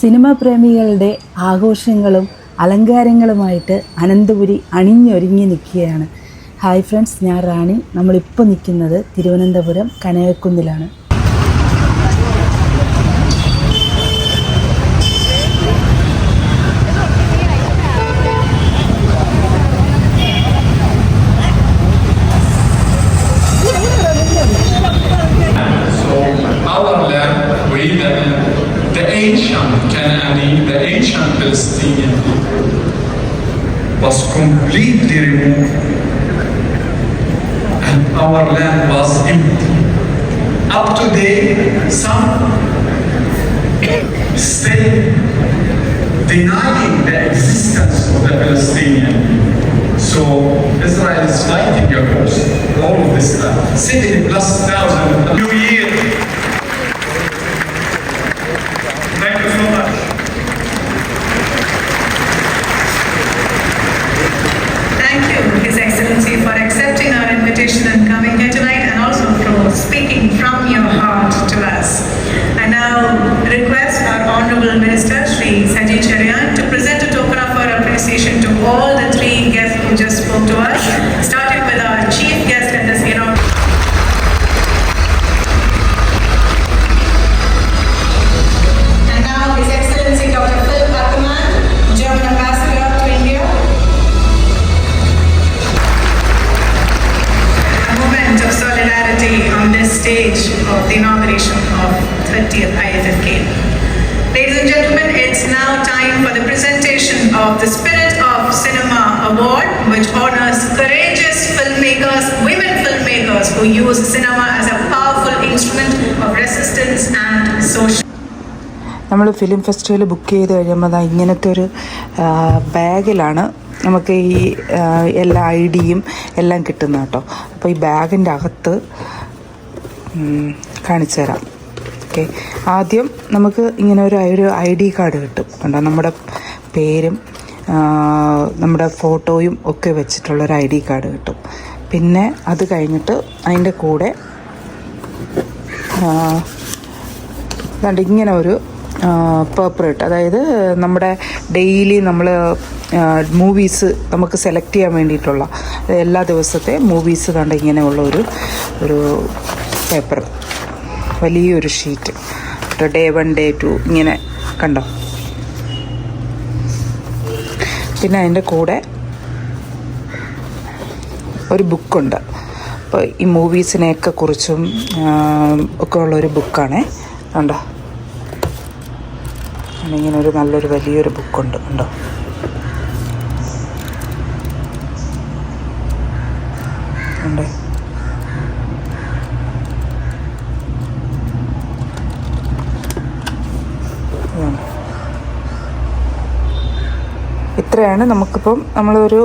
Cinema പ്രേമികളുടെ ആഘോഷങ്ങളും അലങ്കാരങ്ങളുമായിട്ട് അനന്തപുരി അണിഞ്ഞൊരുങ്ങി നിൽക്കുകയാണ്. ഹായ് ഫ്രണ്ട്സ് ഞാൻ റാണി. നമ്മളിപ്പോൾ നിൽക്കുന്നത് തിരുവനന്തപുരം കനകക്കുന്നിലാണ്. Palestinian people, was completely removed, and our land was empty. Up to date, some still denying the existence who just spoke to us, starting with our chief guest in this inaugural. And now His Excellency Dr. Ackerman, German Ambassador to India. a moment of solidarity on this stage of the inauguration of 30th IFFK. Ladies and gentlemen, it's now time for the presentation of the Spirit Award, which honors courageous filmmakers, women filmmakers who use cinema as a powerful instrument of resistance and social. നമ്മൾ film festival book ചെയ്ത് കഴിയുമ്പോൾ ഇങ്ങനത്തെ ഒരു ബാഗിലാണ് നമുക്ക് ഈ എല്ലാ I ഡിയും എല്ലാം കിട്ടുന്നത് കേട്ടോ. അപ്പോൾ ഈ ബാഗിന്റെ അകത്ത് കാണിച്ചു തരാം. ഓക്കെ. ആദ്യം നമുക്ക് ഇങ്ങനെ ഒരു ഒരു ഐ ഡി കാർഡ് കിട്ടും. കണ്ടോ? നമ്മുടെ പേരും നമ്മുടെ ഫോട്ടോയും ഒക്കെ വെച്ചിട്ടുള്ളൊരു ഐ ഡി കാർഡ് കിട്ടും. പിന്നെ അത് കഴിഞ്ഞിട്ട് അതിന്റെ കൂടെ ഇങ്ങനെ ഒരു പേപ്പർ അതായത് നമ്മുടെ ഡെയിലി നമ്മൾ മൂവീസ് നമുക്ക് സെലക്ട് ചെയ്യാൻ വേണ്ടിയിട്ടുള്ള എല്ലാ ദിവസത്തെ മൂവീസ് കണ്ട ഇങ്ങനെയുള്ള ഒരു ഒരു പേപ്പർ വലിയൊരു sheet. Day one day two ഇങ്ങനെ കണ്ടോ? പിന്നെ അതിന്റെ കൂടെ ഒരു ബുക്കുണ്ട്. അപ്പോൾ ഈ മൂവീസിനെയൊക്കെ കുറിച്ചും ഒക്കെ ഉള്ളൊരു ബുക്കാണേ. കണ്ടോ? ഇങ്ങനെ ഒരു നല്ലൊരു വലിയൊരു ബുക്കുണ്ട്. ഉണ്ടോ ഉണ്ട് ഇത്രയാണ് നമുക്കിപ്പം നമ്മളൊരു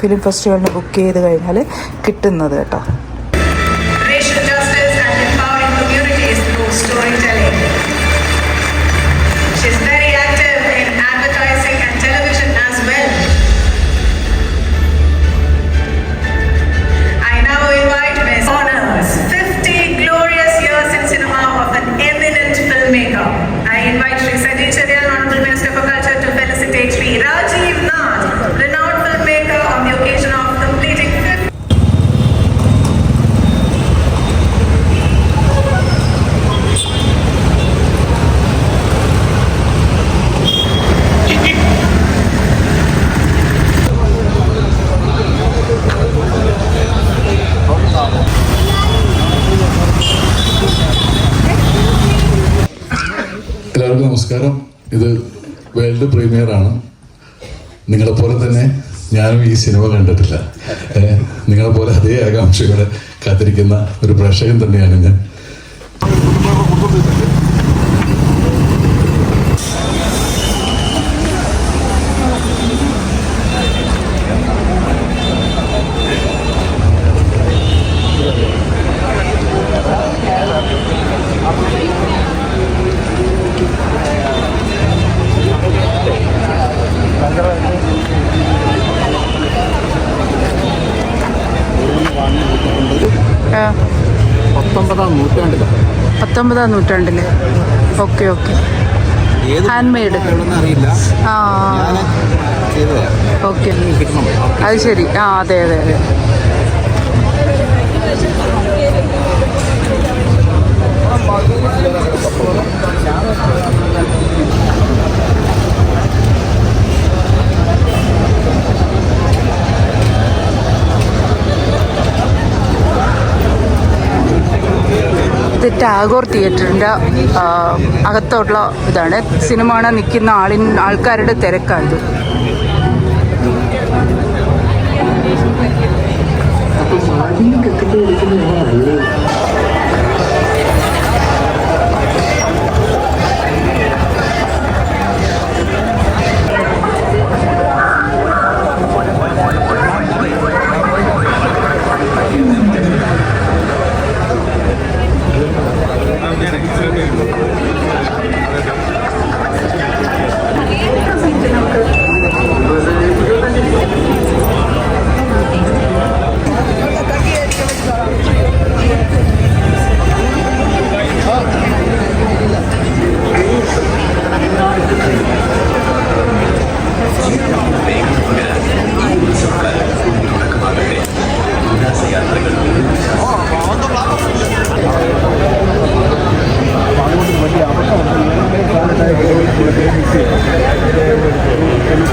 ഫിലിം ഫെസ്റ്റിവലിന് ബുക്ക് ചെയ്ത് കഴിഞ്ഞാൽ കിട്ടുന്നത് കേട്ടോ. നമസ്കാരം. ഇത് വേൾഡ് പ്രീമിയർ ആണ് നിങ്ങളെപ്പോലെ തന്നെ ഞാനും ഈ സിനിമ കണ്ടിട്ടില്ല. നിങ്ങളെ നിങ്ങളെപ്പോലെ അതേ ആകാംക്ഷയോടെ കാത്തിരിക്കുന്ന ഒരു പ്രേക്ഷകൻ തന്നെയാണ് ഞാൻ. പത്തൊമ്പതാം നൂറ്റാണ്ടിൽ. പത്തൊമ്പതാം നൂറ്റാണ്ടിൽ. Okay okay. ഹാൻഡ് മെയ്ഡ് അറിയില്ല. ആ. ഓക്കെ. അത് ശരി. ആ അതെ അതെ അതെ. ഇത് ടാഗോർ തിയേറ്ററിന്റെ അകത്തോട്ടുള്ള ഇതാണ്. സിനിമ കാണാൻ നിൽക്കുന്ന ആളിൻ ആൾക്കാരുടെ തിരക്കാണ്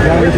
కాలేజ్